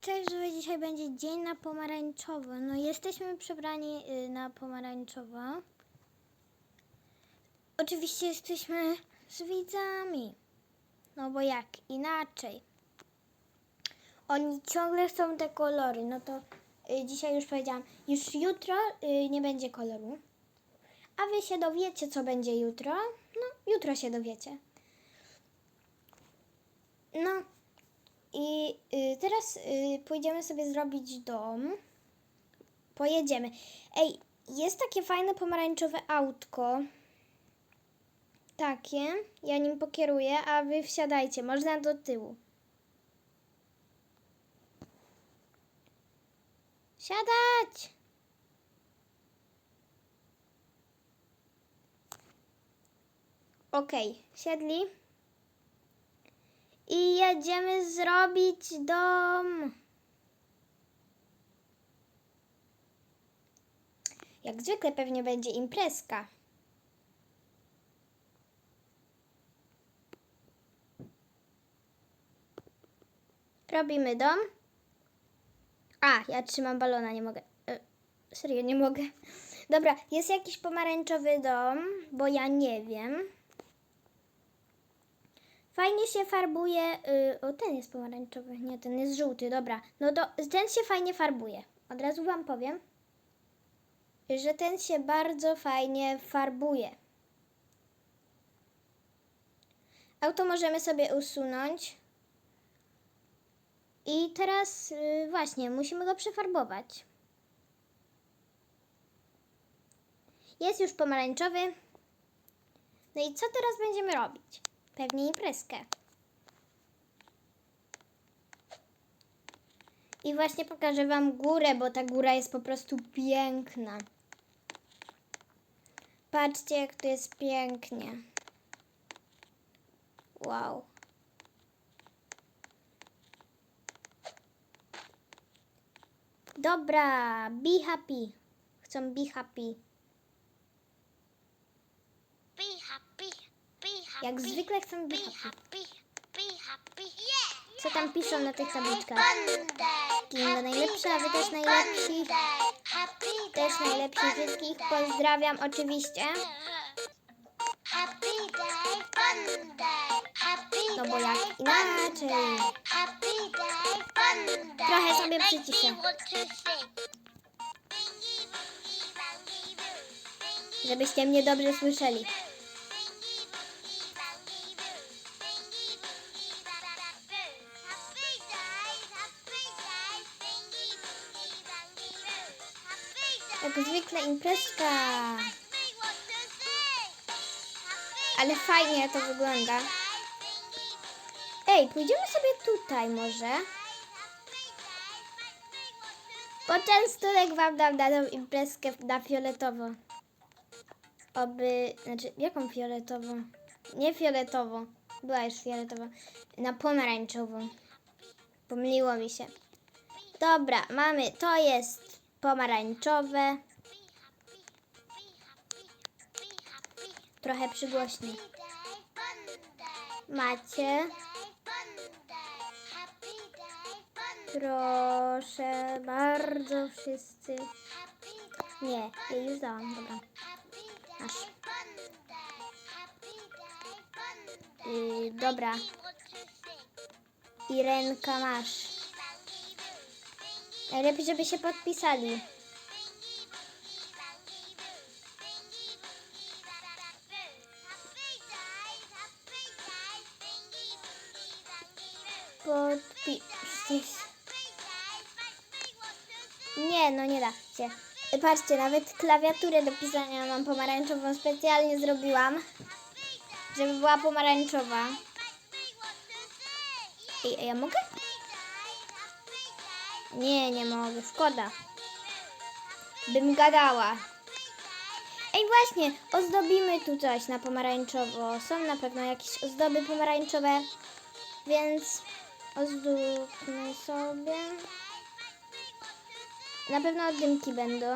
Cześć, że dzisiaj będzie dzień na pomarańczowo. No jesteśmy przebrani y, na pomarańczowo. Oczywiście jesteśmy z widzami. No bo jak inaczej? Oni ciągle chcą te kolory. No to y, dzisiaj już powiedziałam, już jutro y, nie będzie koloru. A wy się dowiecie, co będzie jutro? No, jutro się dowiecie. No, i y, teraz y, pójdziemy sobie zrobić dom. Pojedziemy. Ej, jest takie fajne pomarańczowe autko. Takie. Ja nim pokieruję, a wy wsiadajcie. Można do tyłu. Siadać! Okej, siedli. I jedziemy zrobić dom. Jak zwykle pewnie będzie imprezka. Robimy dom. A, ja trzymam balona, nie mogę. E, serio, nie mogę. Dobra, jest jakiś pomarańczowy dom, bo ja nie wiem. Fajnie się farbuje. y, o, ten jest pomarańczowy. Nie, ten jest żółty. Dobra. No to ten się fajnie farbuje. Od razu Wam powiem, że ten się bardzo fajnie farbuje. Auto możemy sobie usunąć. I teraz y, właśnie musimy go przefarbować. Jest już pomarańczowy. No i co teraz będziemy robić? Pewnie imprezkę. I właśnie pokażę Wam górę, bo ta góra jest po prostu piękna. Patrzcie, jak tu jest pięknie. Wow. Dobra, be happy. Chcą be happy. Be happy, be happy. Jak zwykle chcą Be happy. Co tam piszą na tych tabliczkach? Kinga najlepsza, a wy też najlepsi. Też najlepsi wszystkich. Pozdrawiam oczywiście. Happy day, Monday. Happy No bo jak inaczej. Trochę sobie przyciszę. Żebyście mnie dobrze słyszeli. Imprezka. Ale fajnie to wygląda. Ej, pójdziemy sobie tutaj może. Poczęstunek wam dam na tą imprezkę na fioletowo. Oby, znaczy, jaką fioletową? Nie fioletową. Była już fioletowa. Na pomarańczową. Pomyliło mi się. Dobra, mamy, to jest pomarańczowe. Trochę przygłośniej. Macie. Proszę bardzo wszyscy. Nie, ja już dałam, dobra. Masz. Yy, dobra, Irenka masz. Najlepiej, żeby się podpisali. Podpiszcie. Nie, no nie da się. Patrzcie, nawet klawiaturę do pisania mam pomarańczową. Specjalnie zrobiłam, żeby była pomarańczowa. Ej, a ja mogę? Nie, nie mogę, szkoda. Bym gadała. Ej, właśnie, ozdobimy tu coś na pomarańczowo. Są na pewno jakieś ozdoby pomarańczowe, więc ozdóbmy sobie. Na pewno dymki będą.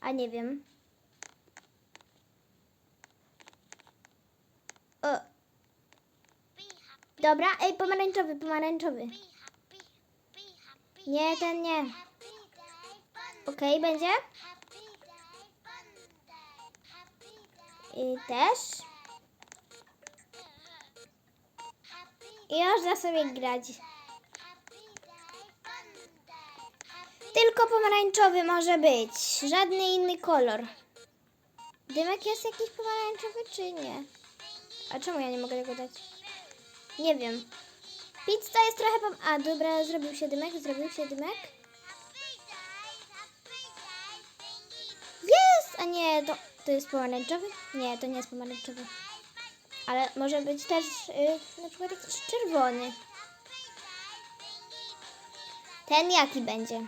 A nie wiem. O, Dobra, ej, pomarańczowy, pomarańczowy. Nie, ten nie. Okej, będzie? I też. I można sobie grać. Tylko pomarańczowy może być. Żadny inny kolor. Dymek jest jakiś pomarańczowy, czy nie? A czemu ja nie mogę tego dać? Nie wiem. Pizza jest trochę pom... A, dobra, zrobił się dymek, zrobił się dymek. Jest! A nie, to, to jest pomarańczowy? Nie, to nie jest pomarańczowy. Ale może być też y, na przykład jakiś czerwony. Ten jaki będzie?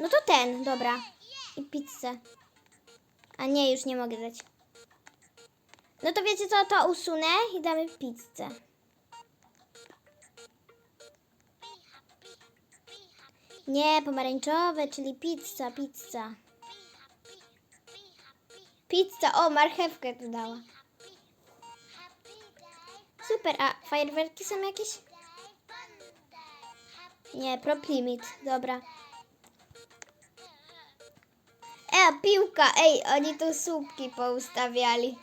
No to ten, dobra. I pizzę. A nie, już nie mogę dać. No to wiecie co, to usunę i damy pizzę. Nie, pomarańczowe, czyli pizza, pizza. Pizza, o, marchewkę tu dała. Super, a fajerwerki są jakieś? Nie, prop limit, dobra. E, piłka, ej, oni tu słupki poustawiali.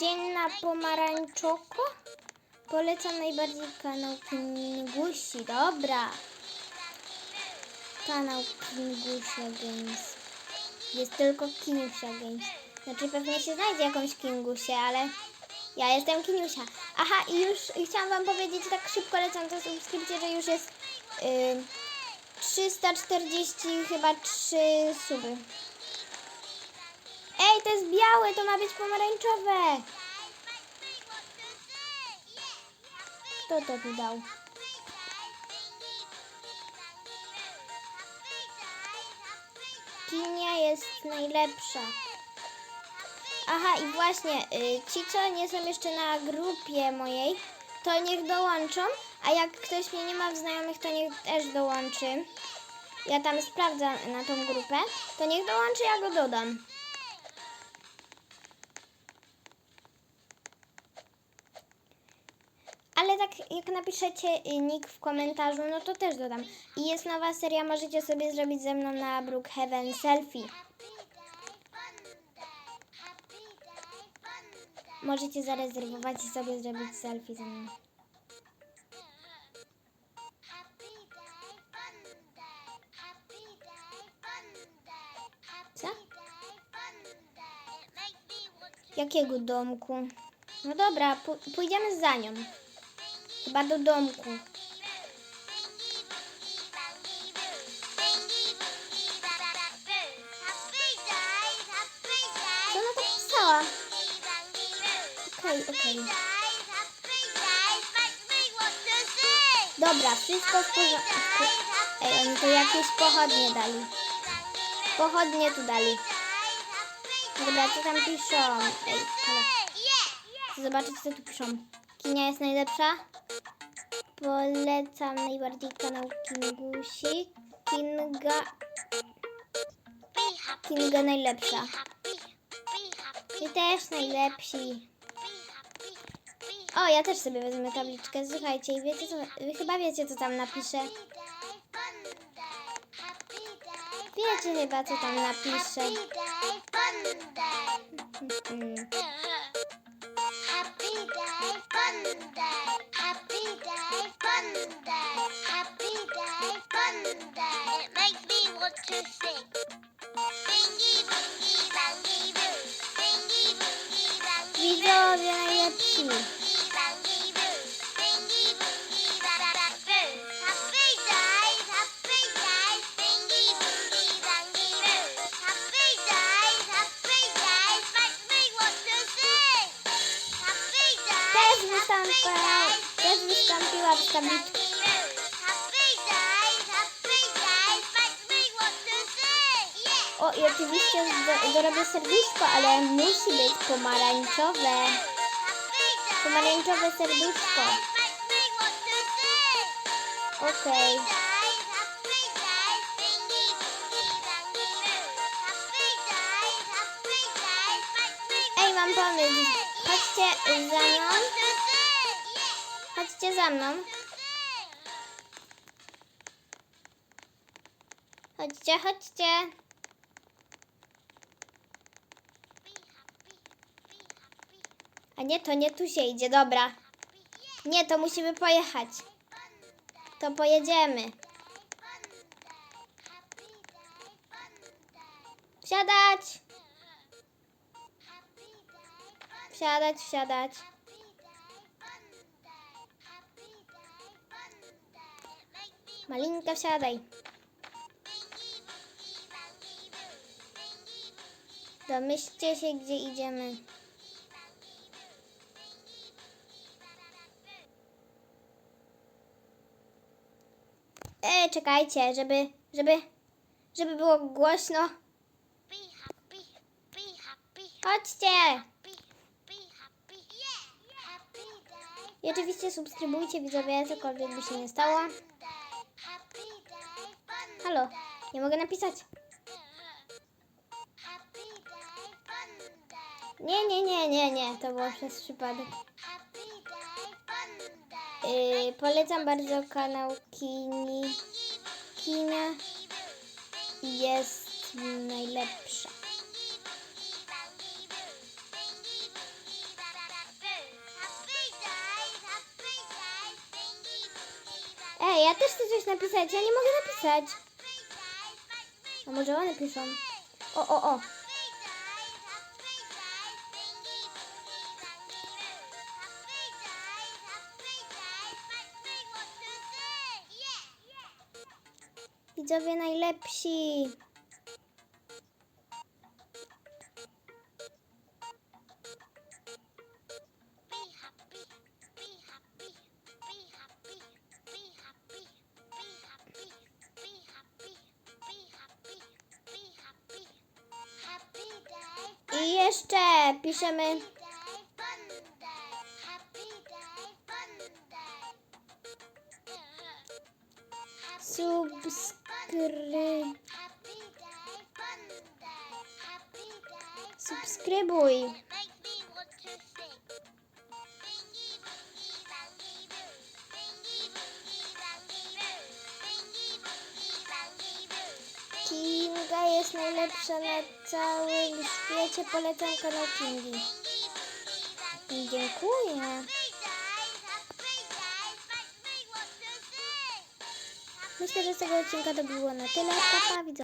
Dzień na pomarańczoko? Polecam najbardziej kanał Kingusi, dobra. Kanał Kingusia Games. Jest tylko Kingusia Games. Znaczy pewnie się znajdzie jakąś Kingusie, ale ja jestem Kiniusia. Aha, i już chciałam wam powiedzieć tak szybko lecąc o subskrypcję, że już jest y, 340 chyba 3 suby. Ej, to jest białe, to ma być pomarańczowe. Kto to tu dał? Kinia jest najlepsza. Aha, i właśnie, y, ci co nie są jeszcze na grupie mojej, to niech dołączą, a jak ktoś mnie nie ma w znajomych, to niech też dołączy. Ja tam sprawdzam na tą grupę, to niech dołączy, ja go dodam. Ale tak jak napiszecie nick w komentarzu, no to też dodam. I jest nowa seria, możecie sobie zrobić ze mną na Brookhaven selfie. Możecie zarezerwować i sobie zrobić selfie ze mną. Co? Jakiego domku? No dobra, pójdziemy za nią. Chyba do domku. Co ona tak pisała? Okej, okej. Dobra, wszystko w porządku. Ej, oni tu jakieś pochodnie dali. Pochodnie tu dali. Dobra, co tam piszą? Ej. Chcę zobaczyć, co tu piszą. Kinia jest najlepsza. Polecam najbardziej kanał Kingusi. Kinga... Kinga najlepsza. I też najlepsi. O, ja też sobie wezmę tabliczkę. Słuchajcie, wiecie co? Wy chyba wiecie, co tam napiszę. Wiecie chyba, co tam napiszę. Happy day, fun Video yapayım. O, i oczywiście do, dorobię serduszko, ale musi być pomarańczowe. Pomarańczowe serduszko. Okej. mam pomysł. Chodźcie za mną. Chodźcie za mną. Chodźcie, chodźcie. A nie, to nie tu się idzie, dobra. Nie, to musimy pojechać. To pojedziemy. Wsiadać! Wsiadać, wsiadać. Malinka, wsiadaj. Domyślcie się, gdzie idziemy. Czekajcie, żeby, żeby, żeby było głośno. Chodźcie! I oczywiście subskrybujcie widzowie, cokolwiek by się nie stało. Halo, nie mogę napisać. Nie, nie, nie, nie, nie, to było przez przypadek. Yy, polecam bardzo kanał Kini. Kina jest najlepsza. Ej, ja też chcę coś napisać, ja nie mogę napisać. A może one piszą? O, o, o. Widzowie najlepsi. I jeszcze piszemy jest najlepsza na całym świecie. Polecam kanał Kingi. Dziękuję. Myślę, że z tego odcinka to było na tyle. Pa, pa, widzę.